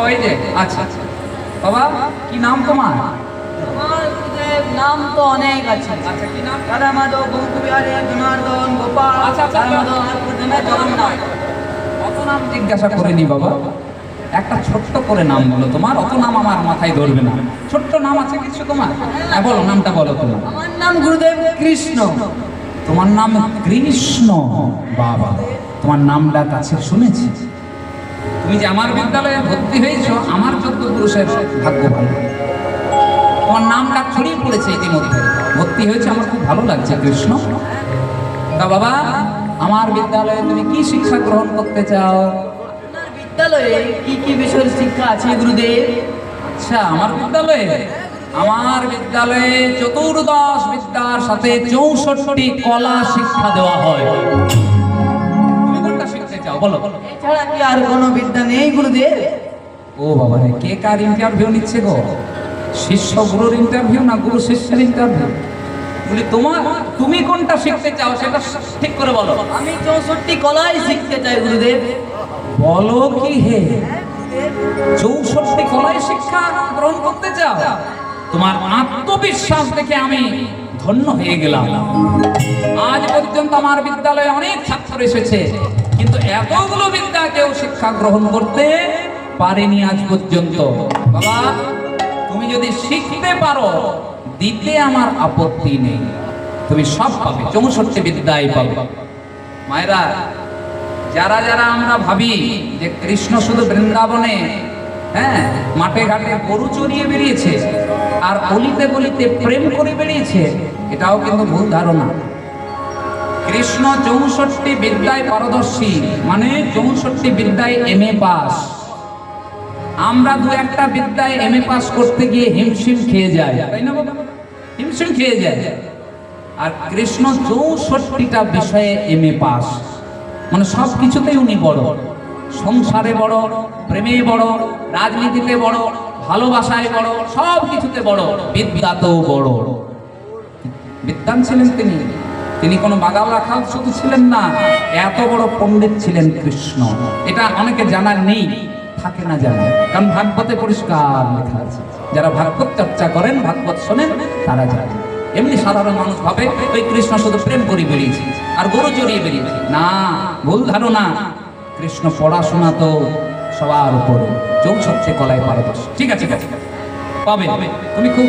ওই যে আচ্ছা আচ্ছা। বাবা কি নাম তোমার? নাম তো অনেক আছে। আচ্ছা রাধা মাধব বঙ্কুবিহারী জনার্দন গোপাল আচ্ছা, আচ্ছা, জগন্নাথ। অত নাম জিজ্ঞাসা করিনি বাবা। একটা ছোট্ট করে নাম বলো তোমার অত নাম আমার মাথায় ধরবে না। ছোট্ট নাম আছে কিছু তোমার? হ্যাঁ। বলো নামটা বলো তোমার আমার নাম গুরুদেব কৃষ্ণ। তোমার নাম কৃষ্ণ? বাবা তোমার নামটা কাছে শুনেছি। তুমি যে আমার বিদ্যালয়ে ভর্তি হয়েছো আমার চোদ্দ পুরুষের ভাগ্য ভালো। তোমার নামটা ছড়িয়ে পড়েছে ইতিমধ্যে। ভর্তি হয়েছে আমার খুব ভালো লাগছে কৃষ্ণ। তা বাবা আমার বিদ্যালয়ে তুমি কি শিক্ষা গ্রহণ করতে চাও? বিদ্যালয়ে কি কি বিষয়ের শিক্ষা আছে গুরুদেব? আচ্ছা আমার বিদ্যালয়ে আমার বিদ্যালয়ে চতুর্দশ বিদ্যার সাথে চৌষট্টি কলা শিক্ষা দেওয়া হয়। চাও বলো। এছাড়া কি আর কোনো বিদ্যা নেই গুরুদেব? ও বাবা রে কে কার ইন্টারভিউ নিচ্ছে গো? শিষ্য গুরুর ইন্টারভিউ না গুরু শিষ্যের ইন্টারভিউ বলি তোমার তুমি কোনটা শিখতে চাও সেটা ঠিক করে বলো। আমি চৌষট্টি কলাই শিখতে চাই গুরুদেব। বলো কি হে? চৌষট্টি কলাই শিক্ষা গ্রহণ করতে চাও? তোমার আত্মবিশ্বাস দেখে আমি ধন্য হয়ে গেলাম। আজ পর্যন্ত আমার বিদ্যালয়ে অনেক ছাত্র এসেছে। কিন্তু এতগুলো বিদ্যা কেউ শিক্ষা গ্রহণ করতে পারেনি আজ পর্যন্ত। বাবা, তুমি যদি শিখতে পারো, দিতে আমার আপত্তি নেই। তুমি সব পাবে, চৌষট্টি বিদ্যায় পাবে। মায়েরা, যারা যারা আমরা ভাবি যে কৃষ্ণ শুধু বৃন্দাবনে হ্যাঁ মাঠে ঘাটে গরু চড়িয়ে বেরিয়েছে আর অলিতে গলিতে প্রেম করে বেরিয়েছে এটাও কিন্তু ভুল ধারণা। কৃষ্ণ চৌষট্টি বিদ্যায় পারদর্শী। মানে চৌষট্টি বিদ্যায় এম এ পাস আমরা দু একটা বিদ্যায় এম এ পাস করতে গিয়ে হিমশিম খেয়ে যায় তাই না হিমশিম খেয়ে যায় আর কৃষ্ণ চৌষট্টিটা বিষয়ে এম এ পাস মানে সব কিছুতেই উনি বড়। সংসারে বড়, প্রেমে বড়, রাজনীতিতে বড়, ভালোবাসায় বড় সব কিছুতে বড়। বিদ্যাতেও বড়। বিদ্যান ছিলেন তিনি। তিনি কোনো বাগাল রাখাল শুধু ছিলেন না, এত বড় পণ্ডিত ছিলেন কৃষ্ণ। এটা অনেকে জানার নেই, থাকে না জানে। কারণ ভাগবতে পরিষ্কার লেখা আছে, যারা ভাগবত চর্চা করেন, ভাগবত শোনেন, তারা জানে। এমনি সাধারণ মানুষ ভাবে, ওই কৃষ্ণ শুধু প্রেম করে বেরিয়েছে, আর গরু চড়িয়ে বেরিয়েছে। না, ভুল ধারণা, কৃষ্ণ পড়াশোনা তো সবার উপরে চৌষট্টি কলায় পারদর্শী। ঠিক আছে ঠিক আছে। পাবে। তুমি খুব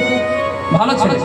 ভালো ছেলে।